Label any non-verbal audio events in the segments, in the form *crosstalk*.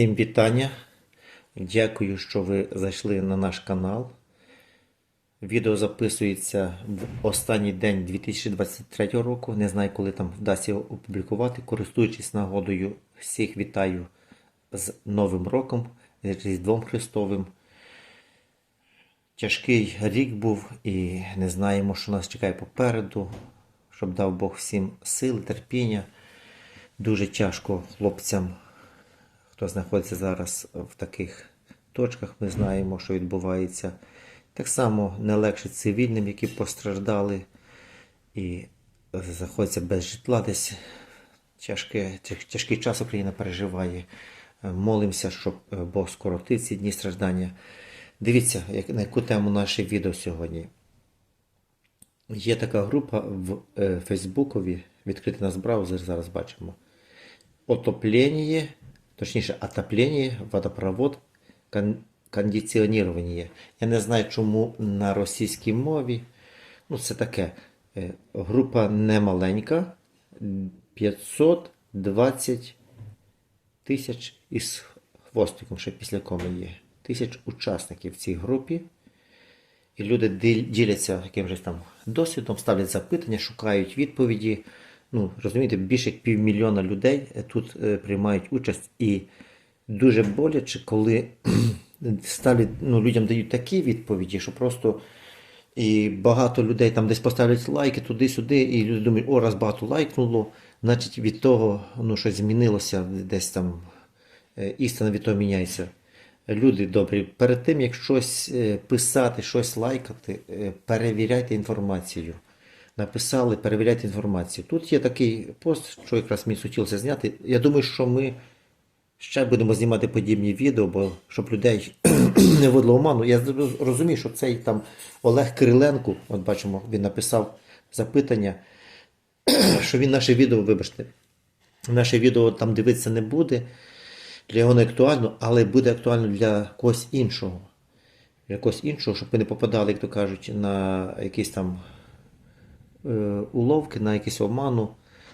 Всім вітання. Дякую, що ви зайшли на наш канал. Відео записується в останній день 2023 року. Не знаю, коли там вдасться його опублікувати. Користуючись нагодою, всіх вітаю з Новим роком, з Різдвом Христовим. Тяжкий рік був і не знаємо, що нас чекає попереду. Щоб дав Бог всім сил, терпіння. Дуже тяжко хлопцям, хто знаходиться зараз в таких точках, ми знаємо, що відбувається. Так само не легше цивільним, які постраждали і знаходяться без житла десь. Тяжкий, тяжкий час Україна переживає. Молимося, щоб Бог скоротив ці дні страждання. Дивіться, як, на яку тему наше відео сьогодні. Є така група в е, Фейсбукові, відкритий нас браузер, зараз бачимо. Отоплення, точніше, отоплення, водопровод, кон, кондиціонування. Я не знаю, чому на російській мові. Ну, це таке. е, Група не маленька, 520 тисяч із хвостиком, ще після коми є. Тисяч учасників в цій групі. І люди діляться якимось там досвідом, ставлять запитання, шукають відповіді. Ну, розумієте, більше як півмільйона людей е, тут е, приймають участь. І дуже боляче, коли *clears throat* ставлять, ну, людям дають такі відповіді, що просто і багато людей там десь поставлять лайки туди-сюди, і люди думають, о, раз багато лайкнуло, значить від того ну, щось змінилося, десь там е, істина від того міняється. Люди добрі, перед тим як щось писати, щось лайкати, перевіряйте інформацію. Написали, перевіряйте інформацію. Тут є такий пост, що якраз мені хотілося зняти. Я думаю, що ми ще будемо знімати подібні відео, бо щоб людей *clears throat* не вводило оману. Я розумію, що цей там Олег Кириленко, от бачимо, він написав запитання, *clears throat* що він наше відео, вибачте, наше відео там дивитися не буде. Для його не актуально, але буде актуально для когось іншого. Для когось іншого, щоб ви не попадали, як то кажуть, на якісь там уловки, на якісь обману.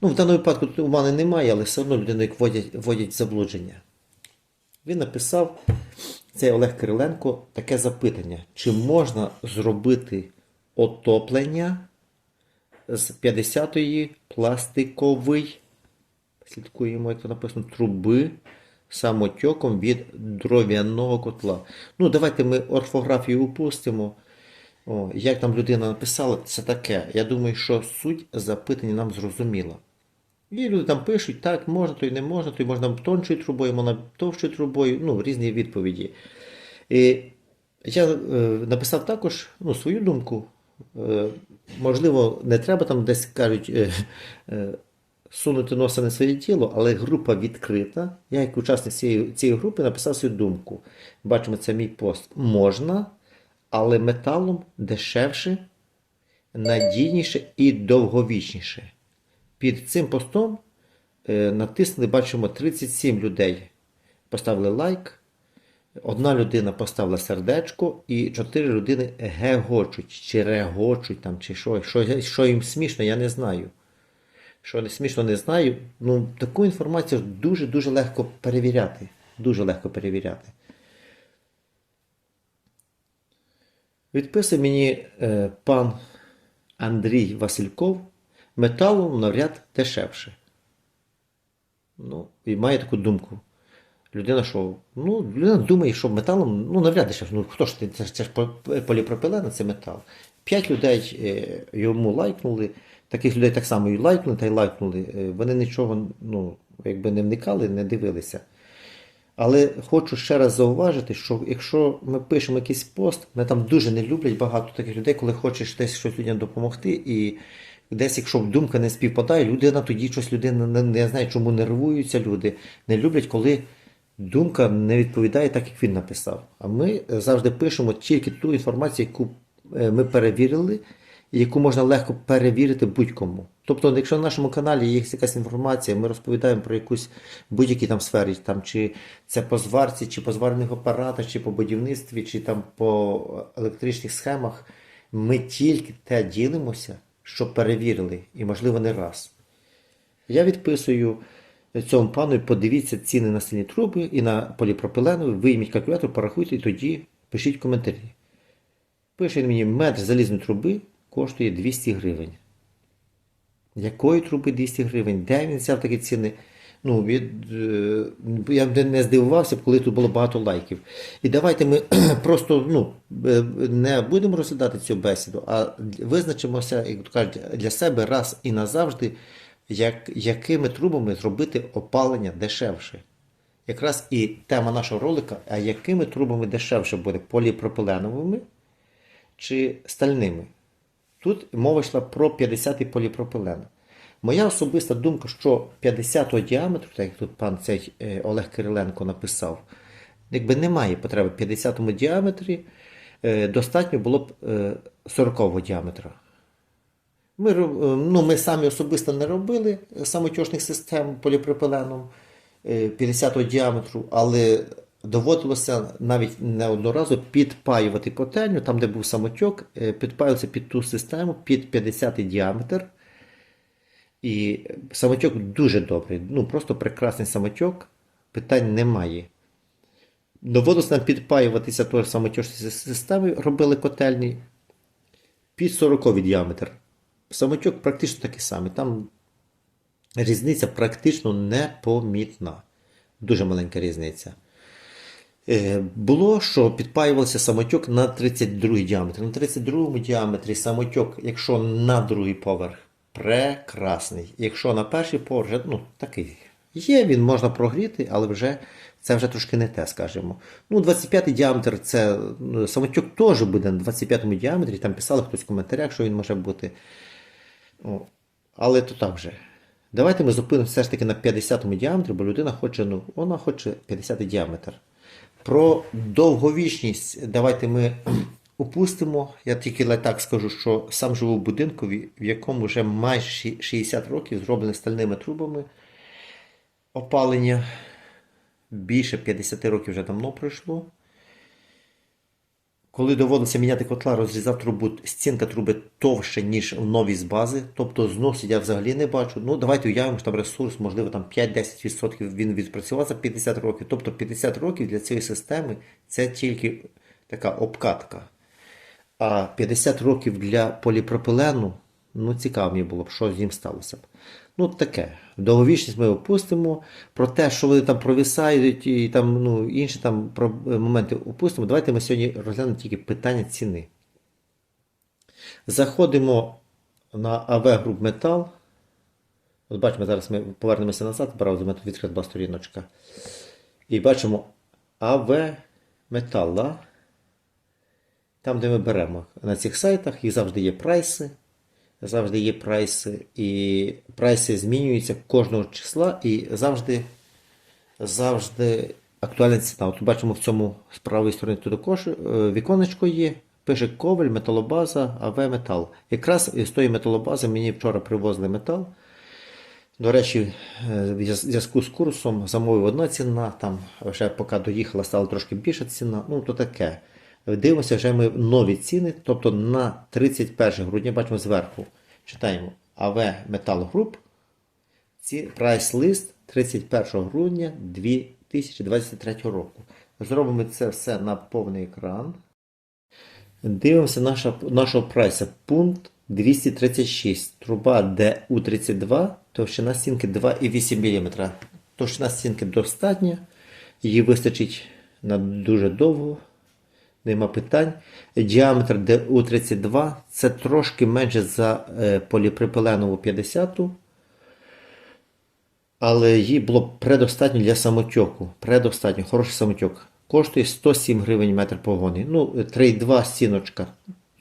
Ну, в даному випадку тут обмани немає, але все одно людину як вводять, вводять заблудження. Він написав, цей Олег Кириленко, таке запитання: чи можна зробити отоплення з 50-ї пластиковий, слідкуємо, як то написано, труби самотьоком від дров'яного котла. Ну, давайте ми орфографію упустимо. О, як там людина написала, це таке. Я думаю, що суть запитання нам зрозуміла. І люди там пишуть, так, можна, то й не можна, то й можна тоншою трубою, можна товщою трубою, ну, різні відповіді. І я е, написав також ну, свою думку. Е, можливо, не треба там десь кажуть е, е, сунути носа на своє тіло, але група відкрита. Я, як учасник цієї, цієї групи, написав свою думку. Бачимо, це мій пост. Можна, але металом дешевше, надійніше і довговічніше. Під цим постом е, натиснули, бачимо, 37 людей поставили лайк. Одна людина поставила сердечко, і чотири людини гегочуть, чи регочуть там, чи що, що, що їм смішно, я не знаю. Що не смішно, не знаю. Ну, таку інформацію дуже-дуже легко перевіряти. Дуже легко перевіряти. Відписує мені е, пан Андрій Васильков металом навряд дешевше. Ну, і має таку думку. Людина, що ну, людина думає, що металом ну, навряд дешевше. Ну, хто ж ти? Це, це ж поліпропилен, це метал. П'ять людей е, йому лайкнули, таких людей так само і лайкнули, та й лайкнули. Е, Вони нічого ну, якби не вникали, не дивилися. Але хочу ще раз зауважити, що якщо ми пишемо якийсь пост, мене там дуже не люблять багато таких людей, коли хочеш десь щось людям допомогти, і десь, якщо думка не співпадає, людина тоді щось людина не, не знає, чому нервуються люди, не люблять, коли думка не відповідає так, як він написав. А ми завжди пишемо тільки ту інформацію, яку е, ми перевірили, яку можна легко перевірити будь-кому. Тобто, якщо на нашому каналі є якась інформація, ми розповідаємо про якусь будь-якій там сфері, там, чи це по зварці, чи по зварних апаратах, чи по будівництві, чи там по електричних схемах, ми тільки те ділимося, що перевірили, і, можливо, не раз. Я відписую, цьому пану подивіться ціни на стільні труби і на поліпропиленові, вийміть калькулятор, порахуйте і тоді пишіть коментарі. Пише мені, метр залізної труби коштує 200 гривень. Якої труби 200 гривень? Де він взяв такі ціни? Ну, від, е, я не здивувався, коли тут було багато лайків. І давайте ми *clears throat* просто ну, е, не будемо розглядати цю бесіду, а визначимося, як кажуть, для себе раз і назавжди, як, якими трубами зробити опалення дешевше. Якраз і тема нашого ролика, а якими трубами дешевше буде поліпропиленовими чи стальними. Тут мова йшла про 50-й поліпропилен. Моя особиста думка, що 50-го діаметру, так як тут пан цей е, Олег Кириленко написав, якби немає потреби в 50-му діаметрі, е, достатньо було б е, 40-го діаметра. Ми, е, ну, ми самі особисто не робили самотьошних систем поліпропиленом е, 50-го діаметру, але доводилося навіть не одноразу підпаювати котельню, там, де був самотьок, е, підпаювався під ту систему, під 50-й діаметр. І самотьок дуже добрий, ну просто прекрасний самотьок, питань немає. Доводилось нам підпаюватися тої самотьочної системи, робили котельні під 40 діаметр. Самотьок практично такий самий. Там різниця практично непомітна. Дуже маленька різниця. Е, Було, що підпаювався самотьок на 32 діаметр. На 32 діаметрі самотьок, якщо на другий поверх, прекрасний. Якщо на перший поверх, ну такий. Є, він можна прогріти, але вже це вже трошки не те, скажімо. Ну, 25 діаметр це ну, самотьок теж буде на 25 діаметрі. Там писали хтось в коментарях, що він може бути. Ну, але то так вже. Давайте ми зупинимося все ж таки на 50 діаметрі, бо людина хоче, ну, вона хоче 50 діаметр. Про довговічність давайте ми *clears throat* упустимо. Я тільки так скажу, що сам живу в будинку, в якому вже майже 60 років зроблене стальними трубами. Опалення більше 50 років вже давно пройшло. Коли доводилося міняти котла, розрізав трубу, стінка труби товще, ніж в новій з бази. Тобто знос я взагалі не бачу. Ну, давайте уявимо, що там ресурс, можливо, там 5-10% він відпрацював за 50 років. Тобто 50 років для цієї системи це тільки така обкатка. А 50 років для поліпропилену, ну цікаво мені було б, що з ним сталося б. Ну, таке. Довговічність ми опустимо. Про те, що вони там провисають і там, ну, інші там моменти опустимо. Давайте ми сьогодні розглянемо тільки питання ціни. Заходимо на AV Group Metal. От бачимо, зараз ми повернемося назад, у мене тут відкрита була сторіночка. І бачимо AV Metal. Там, де ми беремо на цих сайтах, їх завжди є прайси. Завжди є прайси, і прайси змінюються кожного числа, і завжди, завжди актуальна ціна. От бачимо в цьому з правої сторони також е, віконечко є. Пише коваль, металобаза, АВ метал. Якраз із тої металобази мені вчора привозили метал. До речі, е, в зв'язку з курсом замовив одна ціна, там вже поки доїхала, стала трошки більша ціна. Ну, то таке. Дивимося, вже ми нові ціни, тобто на 31 грудня, бачимо зверху, читаємо АВ Metal Group, прайс-лист 31 грудня 2023 року. Зробимо це все на повний екран. Дивимося наша, нашого прайса. Пункт 236. Труба ДУ32, товщина стінки 2,8 мм. Товщина стінки достатня. Її вистачить на дуже довго. Нема питань. Діаметр ДУ32 це трошки менше за е, поліпропиленову 50 але їй було предостатньо для самотьоку. Предостатньо, хороший самотьок. Коштує 107 гривень метр погони. Ну, 3,2 стіночка,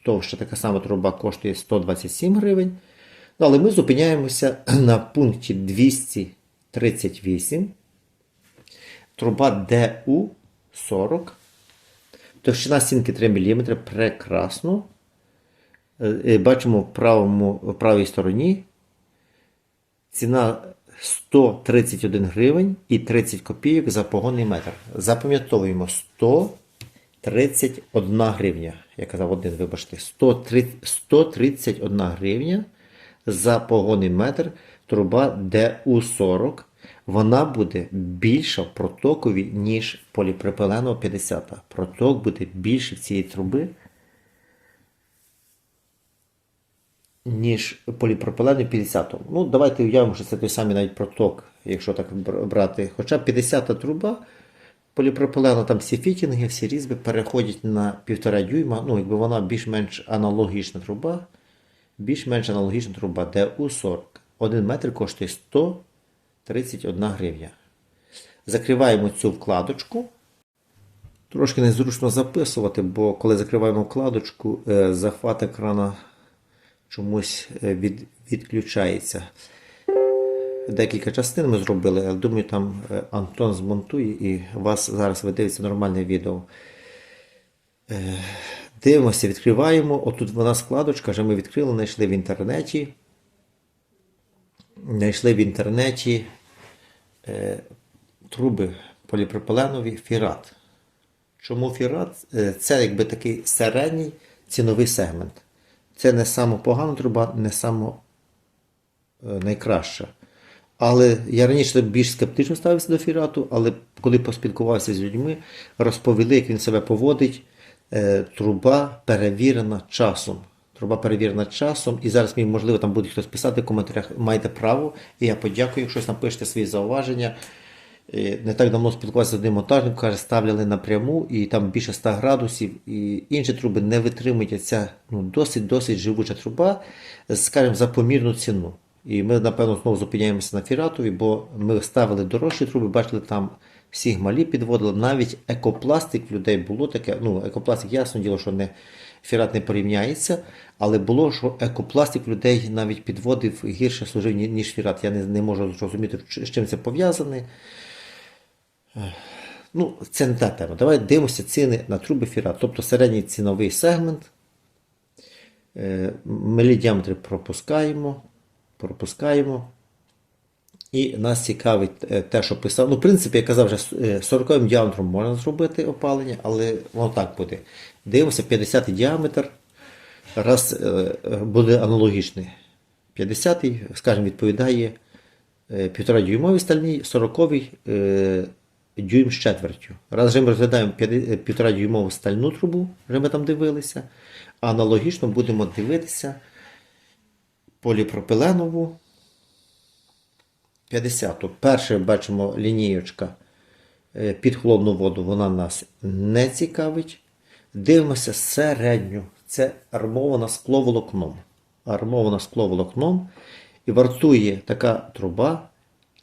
товща така сама труба коштує 127 гривень. Ну, але ми зупиняємося *clears throat* на пункті 238. Труба ДУ40. Товщина стінки 3 мм. Прекрасно. Е, е, Бачимо в, правому, в правій стороні ціна 131 гривень і 30 копійок за погонний метр. Запам'ятовуємо 131 гривня. Я казав один, вибачте, 131 гривня за погонний метр труба ДУ40. Вона буде більша в протокові, ніж поліпропиленова 50. Проток буде більше в цієї труби, ніж поліпропиленої 50. Ну, давайте уявимо, що це той самий навіть проток, якщо так брати. Хоча 50 труба поліпропилена, там всі фітінги, всі різьби переходять на 1,5 дюйма. Ну, якби вона більш-менш аналогічна труба, більш-менш аналогічна труба ДУ-40. 1 метр коштує 131 гривня. Закриваємо цю вкладочку. Трошки незручно записувати, бо коли закриваємо вкладочку, е, захват екрана чомусь е, від, відключається. Декілька частин ми зробили, але думаю, там е, Антон змонтує і вас зараз видивиться нормальне відео. Дивимося, відкриваємо. Отут вона складочка, вже ми відкрили, знайшли в інтернеті. Знайшли в інтернеті труби поліпропиленові фірат. Чому фірат? Е, Це якби такий середній ціновий сегмент. Це не саме погана труба, не саме е, найкраща. Але я раніше більш скептично ставився до фірату, але коли поспілкувався з людьми, розповіли, як він себе поводить. Е, Труба перевірена часом. Труба перевірена часом, і зараз мені, можливо, там буде хтось писати в коментарях, маєте право, і я подякую, якщо напишете свої зауваження. Е, Не так давно спілкувався з одним монтажником, каже, ставляли напряму, і там більше 100 градусів, і інші труби не витримують ця ну, досить-досить живуча труба, скажімо, за помірну ціну. І ми, напевно, знову зупиняємося на фіратові, бо ми ставили дорожчі труби, бачили, там всі малі підводили, навіть екопластик в людей було таке. Ну, екопластик, ясно діло, що не фірат не порівняється, але було, що екопластик людей навіть підводив гірше служив, ніж фірат. Я не, не можу зрозуміти, з чим це пов'язане. Ну, це не та тема. Давай дивимося ціни на труби фірат, тобто середній ціновий сегмент. Е, Малі діаметри пропускаємо, пропускаємо. І нас цікавить е, те, що писав. Ну, в принципі, я казав, вже 40 діаметром можна зробити опалення, але воно так буде. Дивимося, 50 діаметр. Раз е, е, буде аналогічний. 50, скажімо, відповідає е, 1,5 дюймовій стальній, 40 е, дюйм з четвертю. Раз вже ми розглядаємо 1,5 дюймову стальну трубу, вже ми там дивилися. Аналогічно будемо дивитися поліпропиленову 50-ту. Перше бачимо лінієчка е, під холодну воду, вона нас не цікавить. Дивимося середню. Це армована скловолокном. Армована скловолокном. І вартує така труба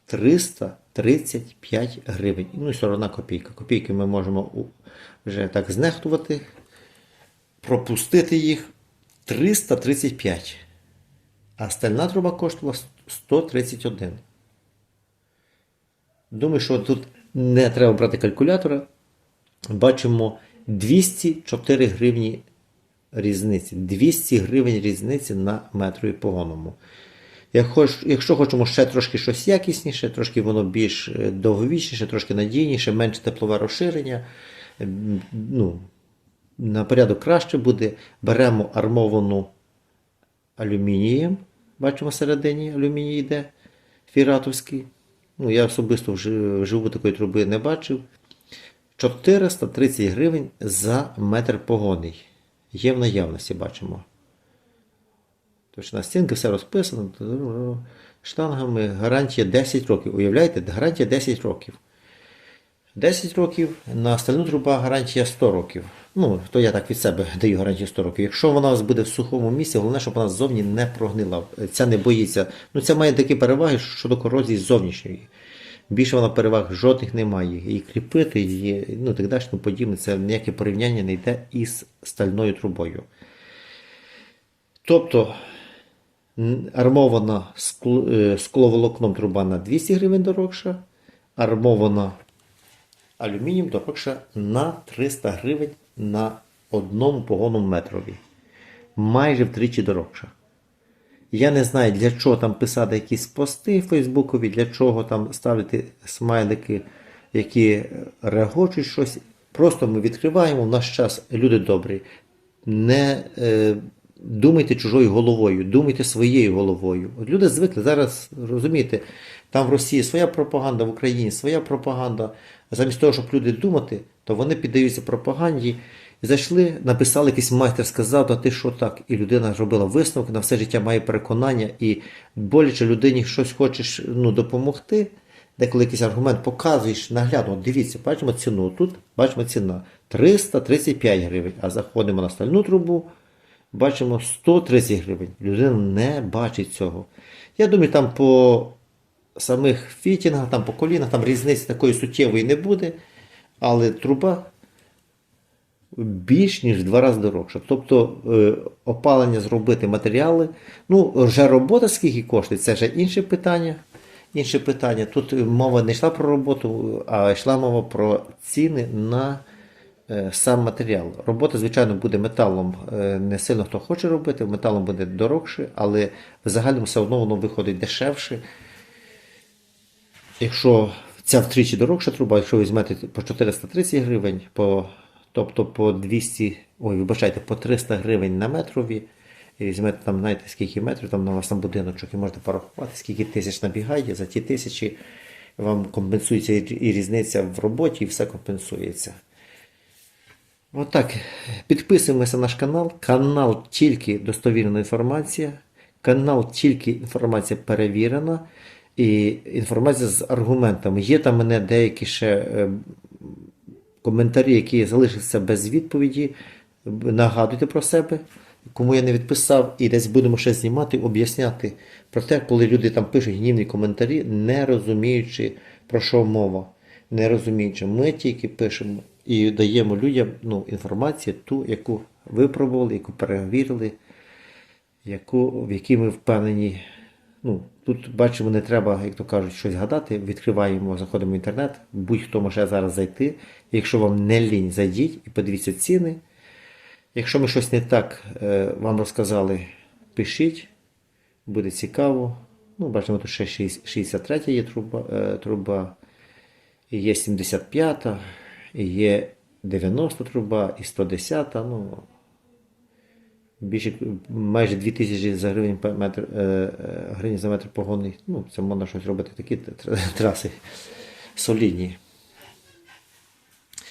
335 гривень. Ну і 41 копійка. Копійки ми можемо вже так знехтувати, пропустити їх 335. А стальна труба коштувала 131. Думаю, що тут не треба брати калькулятора. Бачимо 204 гривні різниці. 200 гривень різниці на метрові погоному. Якщо хочемо ще трошки щось якісніше, трошки воно більш е, довговічніше, трошки надійніше, менше теплове розширення, ну, на порядок краще буде. Беремо армовану алюмінієм. Бачимо всередині алюміній йде фіратовський. Ну, я особисто вжи- вживу такої труби не бачив. 430 гривень за метр погоний. Є в наявності, бачимо. Точно стінки все розписано. Штангами гарантія 10 років. Уявляєте, гарантія 10 років. 10 років, на стальну труба гарантія 100 років. Ну, то я так від себе *laughs* даю гарантію 100 років. Якщо вона у вас буде в сухому місці, головне, щоб вона ззовні не прогнила. Ця не боїться. Ну, це має такі переваги щодо корозії зовнішньої. Більше вона переваг жодних немає. Її кріпити, її, ну так далі, тому подібне. Це ніяке порівняння не йде із стальною трубою. Тобто армована е, скловолокном труба на 200 гривень дорогша, армована алюмінієм дорогша на 300 гривень на одному погонному метрові. Майже втричі дорогша. Я не знаю, для чого там писати якісь пости фейсбукові, для чого там ставити смайлики, які регочуть щось. Просто ми відкриваємо в наш час, люди добрі. Не е, думайте чужою головою, думайте своєю головою. От люди звикли зараз, розумієте, там в Росії своя пропаганда, в Україні своя пропаганда. Замість того, щоб люди думати, то вони піддаються пропаганді. Зайшли, написали, якийсь майстер сказав, а ти що так? І людина зробила висновок, на все життя має переконання, і боляче людині щось хочеш ну, допомогти. Деколи якийсь аргумент показуєш наглядно, дивіться, бачимо ціну. Тут бачимо ціна 335 гривень, а заходимо на стальну трубу, бачимо 130 гривень. Людина не бачить цього. Я думаю, там по самих фітінгах, там по колінах, там різниці такої суттєвої не буде, але труба більш ніж два рази дорожча. Тобто е, опалення зробити матеріали. Ну, вже робота скільки коштує, це вже інше питання. Інше питання. Тут мова не йшла про роботу, а йшла мова про ціни на е, сам матеріал. Робота, звичайно, буде металом. е, Не сильно хто хоче робити, металом буде дорогше, але в загальному все одно воно виходить дешевше. Якщо ця втричі дорожча труба, якщо візьмете по 430 гривень, по, тобто по 200, ой, вибачайте, по 300 гривень на метрові, і візьмете там, знаєте, скільки метрів, там на вас там будиночок, і можете порахувати, скільки тисяч набігає, за ті тисячі вам компенсується і різниця в роботі, і все компенсується. Отак. Підписуємося на наш канал. Канал тільки достовірна інформація. Канал тільки інформація перевірена. І інформація з аргументами. Є там мене деякі ще е, коментарі, які залишилися без відповіді. Нагадуйте про себе, кому я не відписав, і десь будемо ще знімати, об'ясняти про те, коли люди там пишуть гнівні коментарі, не розуміючи, про що мова. Не розуміючи, ми тільки пишемо і даємо людям ну, інформацію, ту, яку випробували, яку перевірили, яку, в якій ми впевнені. Ну, тут бачимо, не треба, як то кажуть, щось гадати. Відкриваємо, заходимо в інтернет. Будь-хто може зараз зайти. Якщо вам не лінь, зайдіть і подивіться ціни. Якщо ми щось не так е, вам розказали, пишіть, буде цікаво. Ну, бачимо, тут ще 63 є труба, труба, є 75, і є 90 труба, і 110. Ну, більше майже 2000 за гривень метр, е, е, гривень за метр погонний. Ну, це можна щось робити такі траси солідні.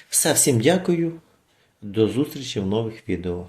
Все, всім дякую. До зустрічі в нових відео.